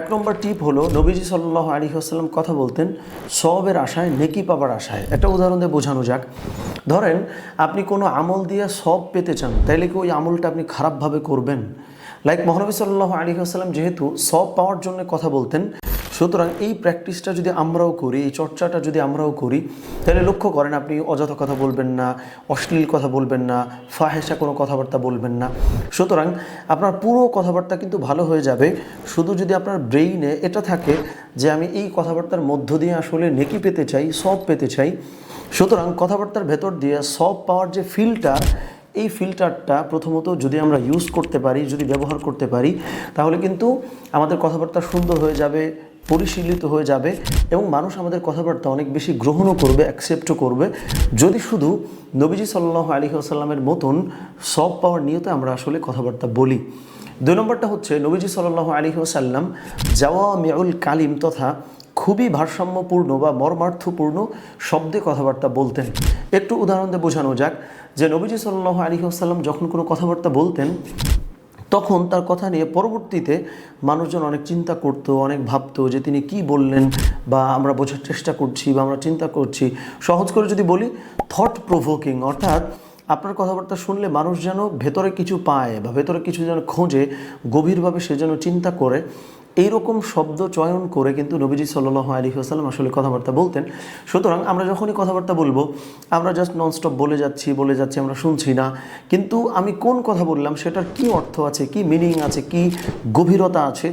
এক নম্বর টিপ হলো, নবীজি সাল্লাহ আলী আসসালাম কথা বলতেন সবের আশায়, নেকি পাবার আশায়। একটা উদাহরণ দিয়ে বোঝানো যাক। ধরেন, আপনি কোনো আমল দিয়ে সব পেতে চান, তাইলে কি ওই আমলটা আপনি খারাপভাবে করবেন? লাইক মহানবী সাল্লাহ আলী যেহেতু সব পাওয়ার জন্য কথা বলতেন সুতরাং এই প্র্যাকটিসটা যদি আমরাও করি, এই চর্চাটা যদি আমরাও করি, তাহলে লক্ষ্য করেন আপনি অযথা কথা বলবেন না, অশ্লীল কথা বলবেন না ফাহেসা কোনো কথাবার্তা বলবেন না। সুতরাং আপনার পুরো কথাবার্তা কিন্তু ভালো হয়ে যাবে। শুধু যদি আপনার ব্রেইনে এটা থাকে যে আমি এই কথাবার্তার মধ্য দিয়ে আসলে নেকি পেতে চাই, সব পেতে চাই, সুতরাং কথাবার্তার ভেতর দিয়ে সব পাওয়ার যে ফিল্টার, এই ফিল্টারটা প্রথমত যদি আমরা ইউজ করতে পারি, যদি ব্যবহার করতে পারি, তাহলে কিন্তু আমাদের কথাবার্তা সুন্দর হয়ে যাবে পরিশীলিত হয়ে যাবে এবং মানুষ আমাদের কথাবার্তা অনেক বেশি গ্রহণও করবে অ্যাকসেপ্টও করবে। যদি শুধু নবীজি সাল্লাহ আলী আসাল্লামের মতন সব পাওয়ার নিয়তে আমরা আসলে কথাবার্তা বলি। দুই নম্বরটা হচ্ছে নবীজি সাল্লাহ আলী আসাল্লাম জাওয়া মেউল কালিম তথা খুবই ভারসাম্যপূর্ণ বা মর্মার্থপূর্ণ শব্দে কথাবার্তা বলতেন। একটু উদাহরণ দিয়ে বোঝানো যাক যে নবীজি সাল্লাহ আলী আসাল্লাম যখন কোনো কথাবার্তা বলতেন তখন তার কথা নিয়ে পরবর্তীতে মানুষজন অনেক চিন্তা করতো, অনেক ভাবতো যে তিনি কি বললেন বা আমরা বোঝার চেষ্টা করছি বা আমরা চিন্তা করছি। সহজ করে যদি বলি থট প্রভোকিং অর্থাৎ আপনার কথাবার্তা শুনলে মানুষ যেন ভেতরে কিছু পায় বা ভেতরে কিছু যেন খোঁজে, গভীরভাবে সে যেন চিন্তা করে। এইরকম শব্দ চয়ন করে কিন্তু নবীজি সাল্লাহ আলী হাসালাম আসলে কথাবার্তা বলতেন। সুতরাং আমরা যখনই কথাবার্তা বলব, আমরা জাস্ট ননস্টপ বলে যাচ্ছি বলে যাচ্ছি, আমরা শুনছি না। কিন্তু আমি কোন কথা বললাম, সেটার কি অর্থ আছে, কি মিনিং আছে, কি গভীরতা আছে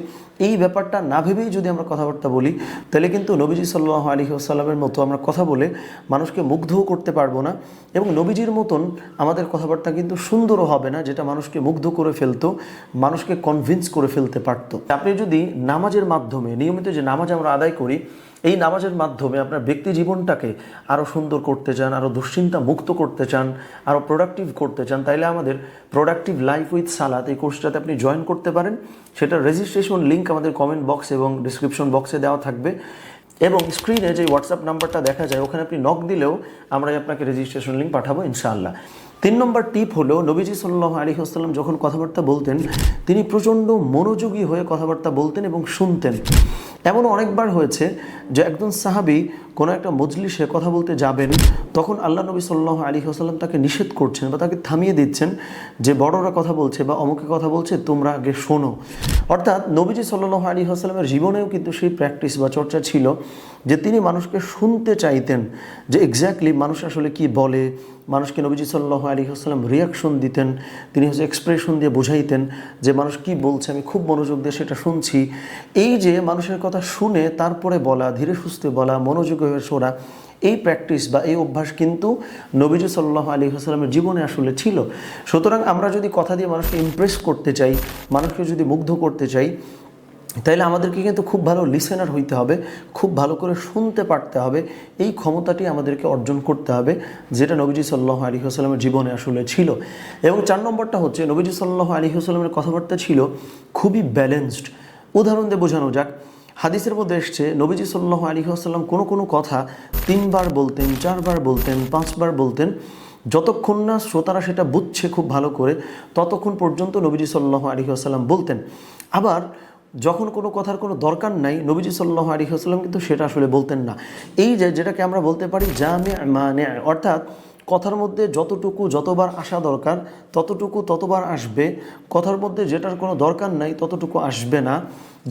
এই ব্যাপারটা না ভেবেই যদি আমরা কথাবার্তা বলি, তাহলে কিন্তু নবীজি সাল্লাহ আলী আসাল্লামের মতো আমরা কথা বলে মানুষকে মুগ্ধও করতে পারব না এবং নবীজির মতন আমাদের কথাবার্তা কিন্তু সুন্দরও হবে না, যেটা মানুষকে মুগ্ধ করে ফেলতো, মানুষকে কনভিন্স করে ফেলতে পারতো। আপনি যদি নামাজের মাধ্যমে, নিয়মিত যে নামাজ আমরা আদায় করি এই নামাজের মাধ্যমে আপনার ব্যক্তি জীবনটাকে আরও সুন্দর করতে চান আরও দুশ্চিন্তা মুক্ত করতে চান আরও প্রোডাক্টিভ করতে চান, তাইলে আমাদের প্রোডাক্টিভ লাইফ উইথ সালাত এই কোর্সটাতে আপনি জয়েন করতে পারেন। সেটার রেজিস্ট্রেশন লিঙ্ক আমাদের কমেন্ট বক্স এবং ডিসক্রিপশন বক্সে দেওয়া থাকবে। এবং স্ক্রিনে যে হোয়াটসঅ্যাপ নাম্বারটা দেখা যায়, ওখানে আপনি নক দিলেও আমরা আপনাকে রেজিস্ট্রেশন লিঙ্ক পাঠাবো ইনশাআল্লাহ। তিন নম্বর টিপ হলো, নবীজি সাল্লাহ আলী আসসালাম যখন কথাবার্তা বলতেন, তিনি প্রচণ্ড মনোযোগী হয়ে কথাবার্তা বলতেন এবং শুনতেন। এমন অনেকবার হয়েছে যে একজন সাহাবি কোনো একটা মজলিসে কথা বলতে যাবেন, তখন আল্লাহ নবী সাল্লাহ আলী হাসাল্লাম তাকে নিষেধ করছেন বা তাকে থামিয়ে দিচ্ছেন যে বড়রা কথা বলছে বা অমুকে কথা বলছে, তোমরা আগে শোনো। অর্থাৎ নবীজি সাল্লাহ আলী হাসাল্লামের জীবনেও কিন্তু সেই প্র্যাকটিস বা চর্চা ছিল যে তিনি মানুষকে শুনতে চাইতেন যে এক্স্যাক্টলি মানুষ আসলে কি বলে মানুষকে নবীজি সাল্লাহ আলী আসসালাম রিয়াকশন দিতেন, তিনি হচ্ছে এক্সপ্রেশন দিয়ে বোঝাইতেন যে মানুষ কি বলছে, আমি খুব মনোযোগ দিয়ে সেটা শুনছি। এই যে মানুষের কথা শুনে তারপরে বলা, ধীরে সুস্থে বলা, মনোযোগ হয়ে শোনা, এই প্র্যাকটিস বা এই অভ্যাস কিন্তু নবীজ সাল্লাহ আলী হাসলামের জীবনে আসলে ছিল। সুতরাং আমরা যদি কথা দিয়ে মানুষকে ইমপ্রেস করতে চাই, মানুষকে যদি মুগ্ধ করতে চাই তাইলে আমাদেরকে কিন্তু খুব ভালো লিসেনার হইতে হবে, খুব ভালো করে শুনতে পারতে হবে। এই ক্ষমতাটি আমাদেরকে অর্জন করতে হবে, যেটা নবীজি সাল্লাহ আলী হাসলামের জীবনে আসলে ছিল। এবং চার নম্বরটা হচ্ছে, নবীজি সাল্লাহ আলী হাসলামের কথাবার্তা ছিল খুবই ব্যালেন্সড উদাহরণ দিয়ে বোঝানো যাক, হাদিসের মধ্যে এসছে, নবীজি সাল্লাহ আলী আসাল্লাম কোনো কোনো কথা তিনবার বলতেন, চারবার বলতেন, পাঁচবার বলতেন, যতক্ষণ না শ্রোতারা সেটা বুঝছে খুব ভালো করে, ততক্ষণ পর্যন্ত নবীজি সাল্লাহ আলী আসাল্লাম বলতেন। আবার যখন কোনো কথার কোনো দরকার নাই, নবীজি সাল্লাহ আলী আসাল্লাম কিন্তু সেটা আসলে বলতেন না। এই যে, যেটাকে আমরা বলতে পারি জামে মানে অর্থাৎ কথার মধ্যে যতটুকু যতবার আসা দরকার, ততটুকু ততবার আসবে, কথার মধ্যে যেটার কোনো দরকার নাই, ততটুকু আসবে না।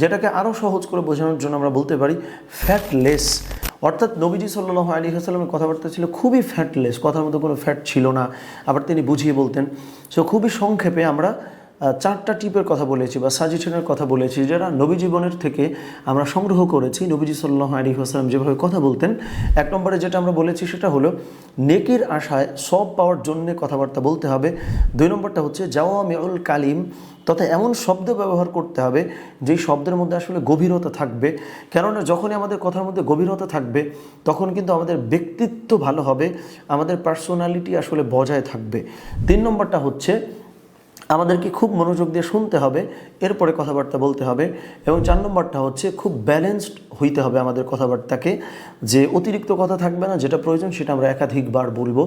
যেটাকে আরও সহজ করে বোঝানোর জন্য আমরা বলতে পারি ফ্যাটলেস অর্থাৎ নবীজি সাল্লাহ আলী হাসালামের কথাবার্তা ছিল খুবই ফ্যাটলেস কথার মধ্যে কোনো ফ্যাট ছিল না। আবার তিনি বুঝিয়ে বলতেন, সো খুবই সংক্ষেপে আমরা চারটা টিপের কথা বলেছি বা সাজেশনের কথা বলেছি যারা নবী জীবনের থেকে আমরা সংগ্রহ করেছি। নবীজি সাল্লাহ আলী হাসলাম যেভাবে কথা বলতেন, এক নম্বরে যেটা আমরা বলেছি সেটা হলো, নেকির আশায় সব পাওয়ার জন্যে কথাবার্তা বলতে হবে। দুই নম্বরটা হচ্ছে জাওয়া মেউল কালিম, তথা এমন শব্দ ব্যবহার করতে হবে, যেই শব্দের মধ্যে আসলে গভীরতা থাকবে। কেননা যখনই আমাদের কথার মধ্যে গভীরতা থাকবে, তখন কিন্তু আমাদের ব্যক্তিত্ব ভালো হবে, আমাদের পার্সোনালিটি আসলে বজায় থাকবে। তিন নম্বরটা হচ্ছে আমাদেরকে খুব মনোযোগ দিয়ে শুনতে হবে, এরপরে কথাবার্তা বলতে হবে এবং চার নম্বরটা হচ্ছে খুব ব্যালেন্সড হইতে হবে আমাদের কথাবার্তাকে, যে অতিরিক্ত কথা থাকবে না, যেটা প্রয়োজন সেটা আমরা একাধিকবার বলব।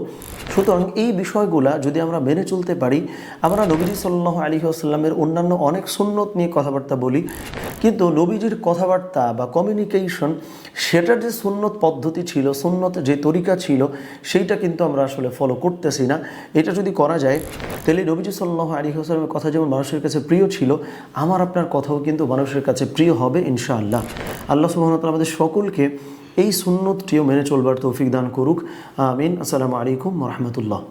সুতরাং এই বিষয়গুলা যদি আমরা মেনে চলতে পারি, আমরা নবীজি সাল্লাহ আলী আসাল্লামের অন্যান্য অনেক সুন্নত নিয়ে কথাবার্তা বলি, কিন্তু নবীজির কথাবার্তা বা কমিউনিকেশন সেটার যে সুন্নত পদ্ধতি ছিল, সুন্নত যে তরিকা ছিল, সেইটা কিন্তু আমরা আসলে ফলো করতেছি না। এটা যদি করা যায়, তাহলে নবীজি সাল্লাহ আলী হাসলামের কথা যেমন মানুষের কাছে প্রিয় ছিল, আমার আপনার কথাও কিন্তু মানুষের কাছে প্রিয় হবে, ইনশাআল্লাহ। আল্লাহ সুবাহতাল আমাদের সকলকে এই সুন্নতটিও মেনে চলবার তৌফিক দান করুক। আমিন। আসসালামু আলাইকুম রহমতুল্লাহ।